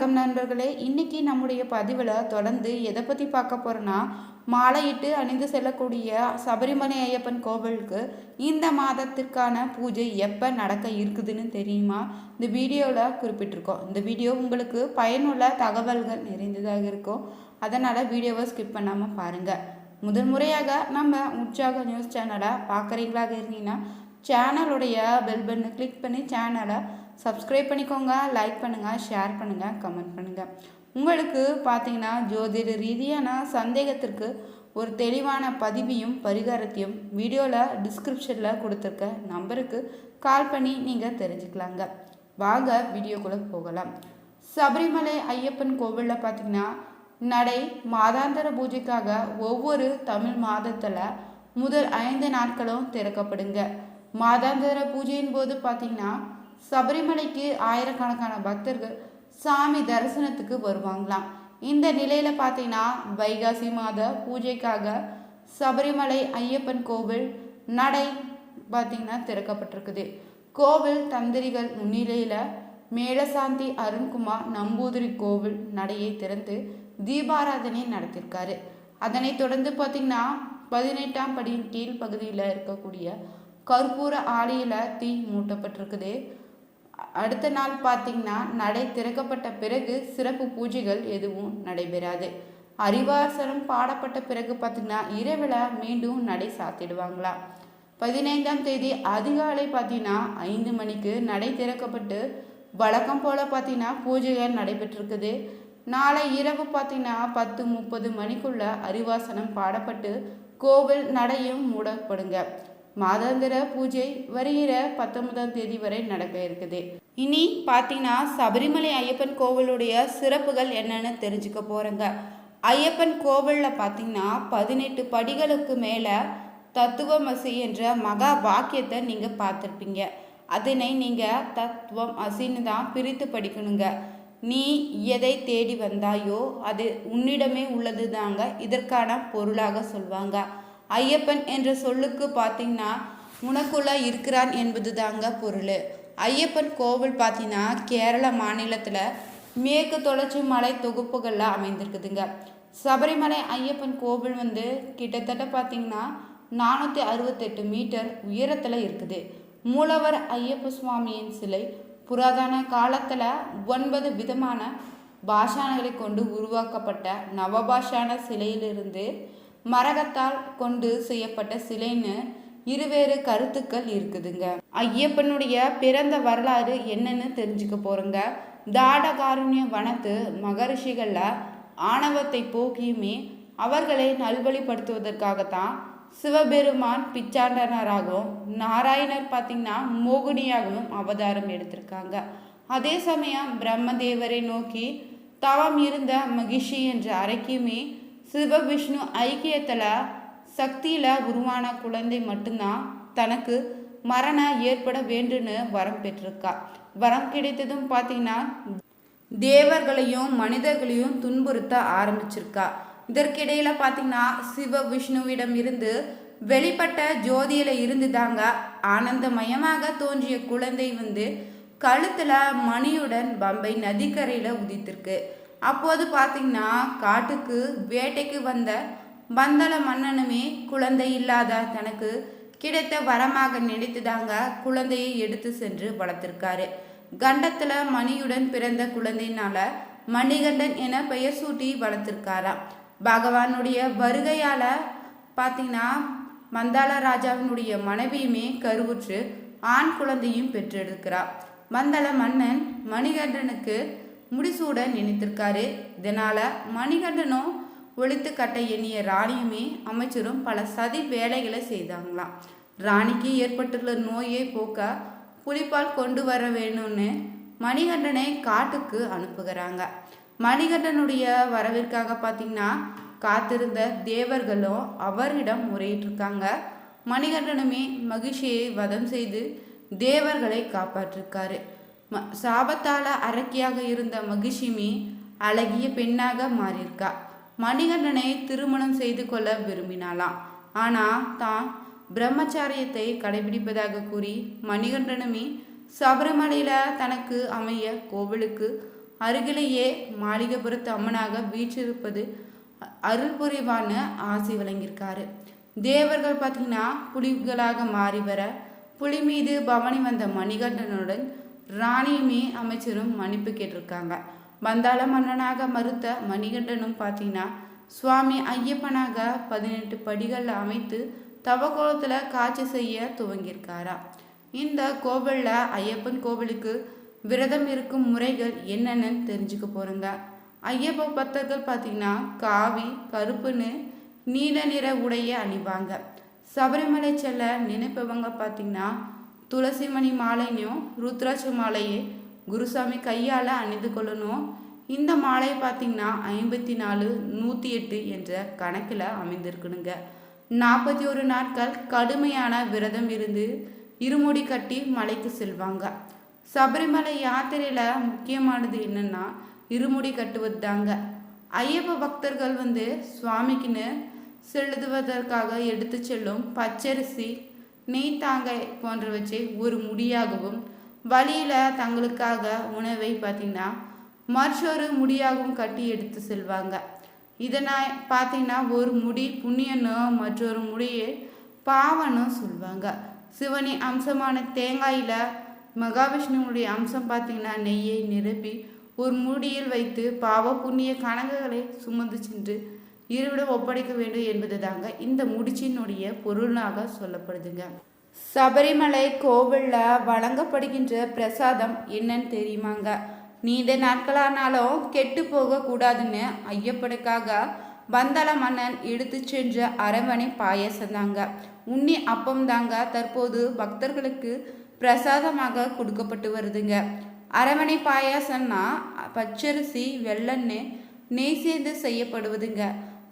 வணக்கம் நண்பர்களே. இன்னைக்கு நம்முடைய பதிவில் தொடர்ந்து எதை பற்றி பார்க்க போகிறோன்னா மாலையிட்டு அணிந்து செல்லக்கூடிய சபரிமலை ஐயப்பன் கோவிலுக்கு இந்த மாதத்திற்கான பூஜை எப்போ நடக்க இருக்குதுன்னு தெரியுமா? இந்த வீடியோவில் குறிப்பிட்டிருக்கோம். இந்த வீடியோ உங்களுக்கு பயனுள்ள தகவல்கள் நிறைந்ததாக இருக்கும். அதனால் வீடியோவை ஸ்கிப் பண்ணாமல் பாருங்கள் முதல் முறையாக நம்ம உற்சாக நியூஸ் சேனலை பார்க்குறீங்களாக இருந்தீங்கன்னா சேனலுடைய பெல் பட்டனை கிளிக் பண்ணி சேனலை சப்ஸ்கிரைப் பண்ணிக்கோங்க லைக் பண்ணுங்கள் ஷேர் பண்ணுங்கள் கமெண்ட் பண்ணுங்கள் உங்களுக்கு பார்த்தீங்கன்னா ஜோதிட ரீதியான சந்தேகத்திற்கு ஒரு தெளிவான பதிவையும் பரிகாரத்தையும் வீடியோவில் டிஸ்கிரிப்ஷனில் கொடுத்துருக்க நம்பருக்கு கால் பண்ணி நீங்கள் தெரிஞ்சுக்கலாங்க. வாங்க வீடியோக்குள்ளே போகலாம். சபரிமலை ஐயப்பன் கோவிலில் பார்த்தீங்கன்னா நடை மாதாந்திர பூஜைக்காக ஒவ்வொரு தமிழ் மாதத்தில் முதல் ஐந்து நாட்களும் திறக்கப்படுங்க. மாதாந்திர பூஜையின் போது பார்த்தீங்கன்னா சபரிமலைக்கு ஆயிரக்கணக்கான பக்தர்கள் சாமி தரிசனத்துக்கு வருவாங்களாம். இந்த நிலையில் பார்த்தீங்கன்னா வைகாசி மாத பூஜைக்காக சபரிமலை ஐயப்பன் கோவில் நடை பார்த்தீங்கன்னா திறக்கப்பட்டிருக்குது. கோவில் தந்திரிகள் முன்னிலையில் மேலசாந்தி அருண்குமார் நம்பூதிரி கோவில் நடையை திறந்து தீபாராதனை நடத்தியிருக்காரு அதனைத் தொடர்ந்து பார்த்திங்கன்னா பதினெட்டாம் படியின் கீழ் பகுதியில் இருக்கக்கூடிய கற்பூர ஆலையில் தீ மூட்டப்பட்டிருக்குது. அடுத்த நாள் பார்த்தீங்கன்னா நடை திறக்கப்பட்ட பிறகு சிறப்பு பூஜைகள் எதுவும் நடைபெறாது. அறிவாசனம் பாடப்பட்ட பிறகு பார்த்திங்கன்னா இரவில் மீண்டும் நடை சாத்திடுவாங்களா? பதினைந்தாம் தேதி அதிகாலை பார்த்தீங்கன்னா ஐந்து மணிக்கு நடை திறக்கப்பட்டு வழக்கம் போல் பார்த்தீங்கன்னா பூஜைகள் நடைபெற்றிருக்குது. நாளை இரவு பார்த்தீங்கன்னா பத்து முப்பது மணிக்குள்ள அறிவாசனம் பாடப்பட்டு கோவில் நடையும் மூடப்படுங்க. மாதாந்திர பூஜை வருகிற பத்தொன்பதாம் தேதி வரை நடக்க இருக்குது. இனி பார்த்தீங்கன்னா சபரிமலை ஐயப்பன் கோவிலுடைய சிறப்புகள் என்னன்னு தெரிஞ்சுக்க போகிறேங்க ஐயப்பன் கோவிலில் பார்த்தீங்கன்னா பதினெட்டு படிகளுக்கு மேலே தத்துவமசி என்ற மகா வாக்கியத்தை நீங்கள் பார்த்துருப்பீங்க. அதனை நீங்கள் தத்துவம் அசின்னு தான் பிரித்து படிக்கணுங்க. நீ எதை தேடி வந்தாயோ அது உன்னிடமே உள்ளது தாங்க இதற்கான பொருளாக சொல்வாங்க. ஐயப்பன் என்ற சொல்லுக்கு பார்த்தீங்கன்னா உனக்குள்ள இருக்கிறான் என்பது தாங்க பொருள். ஐயப்பன் கோவில் பார்த்தீங்கன்னா கேரள மாநிலத்தில் மேற்கு தொடர்ச்சி மலை தொகுப்புகளில் அமைந்திருக்குதுங்க. சபரிமலை ஐயப்பன் கோவில் வந்து கிட்டத்தட்ட பார்த்தீங்கன்னா நானூற்றி அறுபத்தெட்டு மீட்டர் உயரத்தில் இருக்குது. மூலவர் ஐயப்ப சுவாமியின் சிலை புராதன காலத்தில் ஒன்பது விதமான பாஷானங்களை கொண்டு உருவாக்கப்பட்ட நவபாஷான சிலையிலிருந்து மரகத்தால் கொண்டு செய்யப்பட்ட சிலைன்னு இருவேறு கருத்துக்கள் இருக்குதுங்க. ஐயப்பனுடைய பிறந்த வரலாறு என்னன்னு தெரிஞ்சுக்க போறோங்க. தாடகாருண்ய வனத்து மகரிஷிகளில் ஆணவத்தை போக்கியுமே அவர்களை நல்வழிப்படுத்துவதற்காகத்தான் சிவபெருமான் பிச்சாண்டனராகவும் நாராயணர் பார்த்திங்கன்னா மோகினியாகவும் அவதாரம் எடுத்திருக்காங்க. அதே சமயம் பிரம்மதேவரை நோக்கி தவம் இருந்த மகிஷி என்ற அறைக்குமே சிவவிஷ்ணு ஐக்கியத்தில் சக்தியில் உருவான குழந்தை மட்டும்தான் தனக்கு மரணம் ஏற்பட வேண்டுன்னு வரம் பெற்றிருக்கா. வரம் கிடைத்ததும் பார்த்தீங்கன்னா தேவர்களையும் மனிதர்களையும் துன்புறுத்த ஆரம்பிச்சிருக்கா. இதற்கிடையில் பார்த்தீங்கன்னா சிவ விஷ்ணுவிடம் இருந்து வெளிப்பட்ட ஜோதியில் இருந்து தாங்க ஆனந்தமயமாக தோன்றிய குழந்தை வந்து கழுத்தில் மணியுடன் பம்பை நதிக்கரையில் உதித்திருக்கு. அப்போது பார்த்தீங்கன்னா காட்டுக்கு வேட்டைக்கு வந்த பந்தள மன்னனுமே குழந்தை இல்லாத தனக்கு கிடைத்த வரமாக நினைத்துதாங்க குழந்தையை எடுத்து சென்று வளர்த்திருக்காரு. கண்டத்தில் மணியுடன் பிறந்த குழந்தையினால மணிகண்டன் என பெயர் சூட்டி வளர்த்திருக்காராம். பகவானுடைய வருகையால் பார்த்தீங்கன்னா மந்தாள ராஜாவினுடைய மனைவியுமே கருவுற்று ஆண் குழந்தையும் பெற்றெடுக்கிறார் மந்தள மன்னன் மணிகண்டனுக்கு முடிசூட நினைத்திருக்காரு இதனால மணிகண்டனும் ஒழித்து கட்ட எண்ணிய ராணியுமே அமைச்சரும் பல சதி வேலைகளை செய்தாங்களாம். ராணிக்கு ஏற்பட்டுள்ள நோயை போக்க புலிப்பால் கொண்டு வர வேணும்னு மணிகண்டனை காட்டுக்கு அனுப்புகிறாங்க. மணிகண்டனுடைய வரவிற்காக பார்த்தீங்கன்னா காத்திருந்த தேவர்களும் அவரிடம் முறையிட்டிருக்காங்க. மணிகண்டனுமே மகிழ்ச்சியை வதம் செய்து தேவர்களை காப்பாற்றிருக்காரு. சாபத்தால அரக்கியாக இருந்த மகிஷிமி அழகிய பெண்ணாக மாறியிருக்கா. மணிகண்டனை திருமணம் செய்து கொள்ள விரும்பினாளாம் ஆனால் தான் பிரம்மச்சாரியத்தை கடைபிடிப்பதாக கூறி மணிகண்டனுமே சபரிமலையில் தனக்கு அமைய கோவிலுக்கு அருகிலேயே மாளிகைபுரத்து அம்மனாக வீற்றிருப்பது அ- அருள் புரிவான்னு ஆசை வழங்கியிருக்காரு தேவர்கள் பார்த்தீங்கன்னா புலிகளாக மாறி வர புலி மீது பவனி வந்த மணிகண்டனுடன் ராணியுமே அமைச்சரும் மன்னிப்பு கேட்டிருக்காங்க. வந்தாள மன்னனாக மறுத்த மணிகண்டனும் பார்த்தீங்கன்னா சுவாமி ஐயப்பனாக பதினெட்டு படிகளில் அமைத்து தவக்கோலத்தில் காட்சி செய்ய துவங்கியிருக்காரா? இந்த கோவிலில் ஐயப்பன் கோவிலுக்கு விரதம் இருக்கும் முறைகள் என்னென்னு தெரிஞ்சுக்க போகிறோங்க ஐயப்ப பக்தர்கள் பார்த்தீங்கன்னா காவி கருப்புன்னு நீல நிற உடைய அணிவாங்க. சபரிமலை செல்ல நினைப்பவங்க பார்த்தீங்கன்னா துளசிமணி மாலையும் ருத்ராட்ச மாலையை குருசாமி கையால் அணிந்து கொள்ளணும்? இந்த மாலை பார்த்தீங்கன்னா ஐம்பத்தி நாலு நூற்றி எட்டு என்ற கணக்கில் அமைந்திருக்கணுங்க. நாற்பத்தி ஒரு நாட்கள் கடுமையான விரதம் இருந்து இருமுடி கட்டி மலைக்கு செல்வாங்க. சபரிமலை யாத்திரையில் முக்கியமானது என்னென்னா இருமுடி கட்டுவது தாங்க ஐயப்ப பக்தர்கள் வந்து சுவாமிக்குன்னு செலுத்துவதற்காக எடுத்து செல்லும் பச்சரிசி நெய் போன்றவற்றை ஒரு முடியாகவும் வழியில் தங்களுக்காக உணவை பார்த்திங்கன்னா மற்றொரு முடியாகவும் கட்டி எடுத்து செல்வாங்க. இதனால் பார்த்தீங்கன்னா ஒரு முடி புண்ணியனும் மற்றொரு முடியை பாவனும் சொல்லுவாங்க சிவனி அம்சமான தேங்காயில் மகாவிஷ்ணுவனுடைய அம்சம் பார்த்தீங்கன்னா நெய்யை நிரப்பி ஒரு முடியில் வைத்து பாவ புண்ணிய கணக்குகளை சுமந்து சென்று இருவிடம் ஒப்படைக்க வேண்டும் என்பது தாங்க இந்த முடிச்சினுடைய பொருளாக சொல்லப்படுதுங்க. சபரிமலை கோவிலில் வழங்கப்படுகின்ற பிரசாதம் என்னன்னு தெரியுமாங்க? நீண்ட நாட்களானாலும் கெட்டு போகக்கூடாதுன்னு ஐயப்பனுக்காக வந்தள மன்னன் எடுத்து சென்ற அரவணை பாயசம் தாங்க உண்ணி அப்பம் தாங்க தற்போது பக்தர்களுக்கு பிரசாதமாக கொடுக்கப்பட்டு வருதுங்க. அரவணை பாயாசம்னா பச்சரிசி வெள்ளன்னு நெய் சேர்ந்து செய்யப்படுவதுங்க.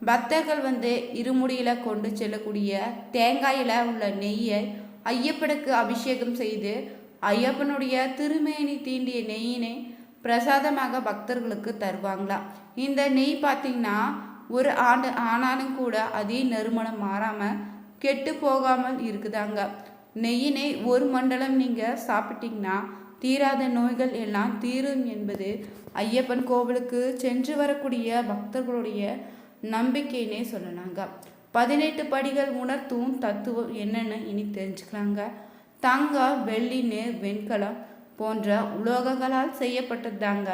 பக்தர்கள் வந்து இருமுடியில் கொண்டு செல்லக்கூடிய தேங்காயில் உள்ள நெய்யை ஐயப்பனுக்கு அபிஷேகம் செய்து ஐயப்பனுடைய திருமேனி தீண்டிய நெய்யினை பிரசாதமாக பக்தர்களுக்கு தருவாங்களாம் இந்த நெய் பார்த்திங்கன்னா ஒரு ஆண்டு ஆனாலும் கூட அதே நறுமணம் மாறாமல் கெட்டு போகாமல் இருக்குதாங்க. நெய்யினை ஒரு மண்டலம் நீங்கள் சாப்பிட்டீங்கன்னா தீராத நோய்கள் எல்லாம் தீரும் என்பது ஐயப்பன் கோவிலுக்கு சென்று வரக்கூடிய பக்தர்களுடைய நம்பிக்கைன்னே சொல்லலாங்க. பதினெட்டு படிகள் உணர்த்தும் தத்துவம் என்னென்னு இனி தெரிஞ்சுக்கலாங்க. தங்கம் வெள்ளி நேர் வெண்கலம் போன்ற உலோகங்களால் செய்யப்பட்டதாங்க.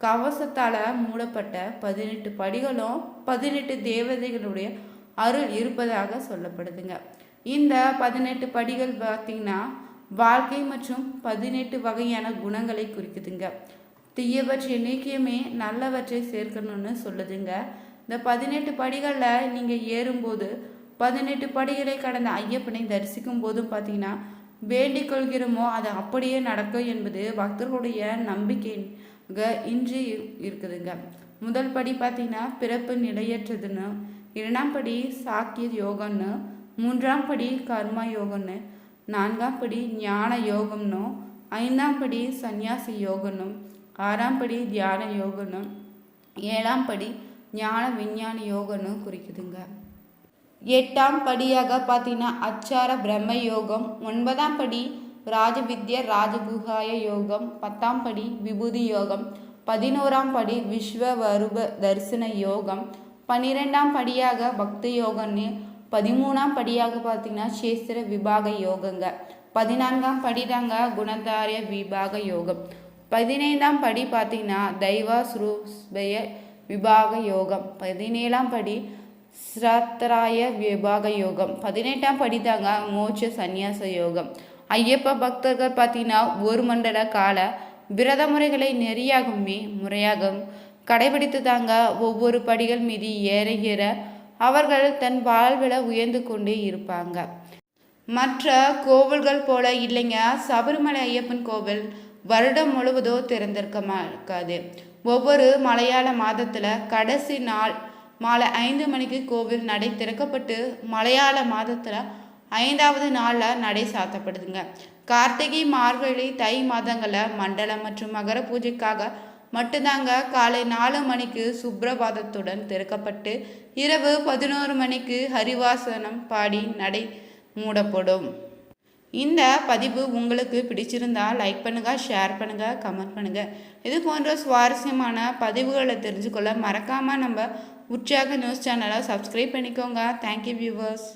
கவசத்தால் மூடப்பட்ட பதினெட்டு படிகளும் பதினெட்டு தேவதைகளுடைய அருள் இருப்பதாக சொல்லப்படுதுங்க. இந்த பதினெட்டு படிகள் பார்த்தீங்கன்னா வாழ்க்கை மற்றும் பதினெட்டு வகையான குணங்களை குறிக்குதுங்க. தீயவற்றை நீக்கியமே நல்லவற்றை சேர்க்கணும்னு சொல்லுதுங்க. இந்த பதினெட்டு படிகளில் நீங்கள் ஏறும்போது பதினெட்டு படிகளை கடந்த ஐயப்பனை தரிசிக்கும் போதும் பார்த்தீங்கன்னா வேண்டிக் கொள்கிறோமோ அது அப்படியே நடக்கும் என்பது பக்தர்களுடைய நம்பிக்கைங்க இன்று இருக்குதுங்க. முதல் படி பார்த்தீங்கன்னா பிறப்பு நிலையற்றதுன்னு இரண்டாம் படி சாக்கிய யோகம்னு மூன்றாம் படி கர்மா யோகம்னு நான்காம் படி ஞான யோகம்னு ஐந்தாம் படி சந்நியாசி யோகனும் ஆறாம் படி தியான யோகனும் ஏழாம் படி ஞான விஞ்ஞான யோகன்னு குறிக்குதுங்க. எட்டாம் படியாக பார்த்தீங்கன்னா அச்சார பிரம்ம யோகம் ஒன்பதாம் படி ராஜவித்ய ராஜகுகாய யோகம் பத்தாம் படி விபூதி யோகம் பதினோராம் படி விஸ்வவருப தரிசன யோகம் பன்னிரெண்டாம் படியாக பக்தி யோகம்னு பதிமூணாம் படியாக பார்த்தீங்கன்னா சேஸ்திர விபாக யோகங்க பதினான்காம் படி தாங்க குணதாரிய விபாக யோகம் பதினைந்தாம் படி பார்த்தீங்கன்னா தெய்வ ஸ்ரூபய விபாக யோகம். பதினேழாம் படி ஸ்ரத்தராய விபாக யோகம். பதினெட்டாம் படி தாங்க மோட்ச சந்நியாச யோகம். ஐயப்ப பக்தர்கள் பார்த்தீங்கன்னா ஒரு மண்டல கால விரத முறைகளை நெறியாகவுமே முறையாகவும் கடைபிடித்து தாங்க ஒவ்வொரு படிகள் மீது ஏற ஏற அவர்கள் தன் வாழ்வில் உயர்ந்து கொண்டே இருப்பாங்க. மற்ற கோவில்கள் போல இல்லைங்க. சபரிமலை ஐயப்பன் கோவில் வருடம் முழுவதோ திறந்திருக்க இருக்காது ஒவ்வொரு மலையாள மாதத்தில் கடைசி நாள் மாலை ஐந்து மணிக்கு கோவில் நடை திறக்கப்பட்டு மலையாள மாதத்தில் ஐந்தாவது நாளில் நடை சாத்தப்படுதுங்க. கார்த்திகை மார்கழி தை மாதங்களில் மண்டலம் மற்றும் மகர பூஜைக்காக மட்டும்தாங்க காலை நாலு மணிக்கு சுப்ரபாதத்துடன் திறக்கப்பட்டு இரவு பதினோரு மணிக்கு ஹரிவாசனம் பாடி நடை மூடப்படும். இந்த பதிவு உங்களுக்கு பிடிச்சிருந்தால் லைக் பண்ணுங்கள் ஷேர் பண்ணுங்கள் கமெண்ட் பண்ணுங்கள் இது போன்ற சுவாரஸ்யமான பதிவுகளை தெரிஞ்சுக்கொள்ள மறக்காமல் நம்ம உற்சாக நியூஸ் சேனலை சப்ஸ்கிரைப் பண்ணிக்கோங்க. Thank you viewers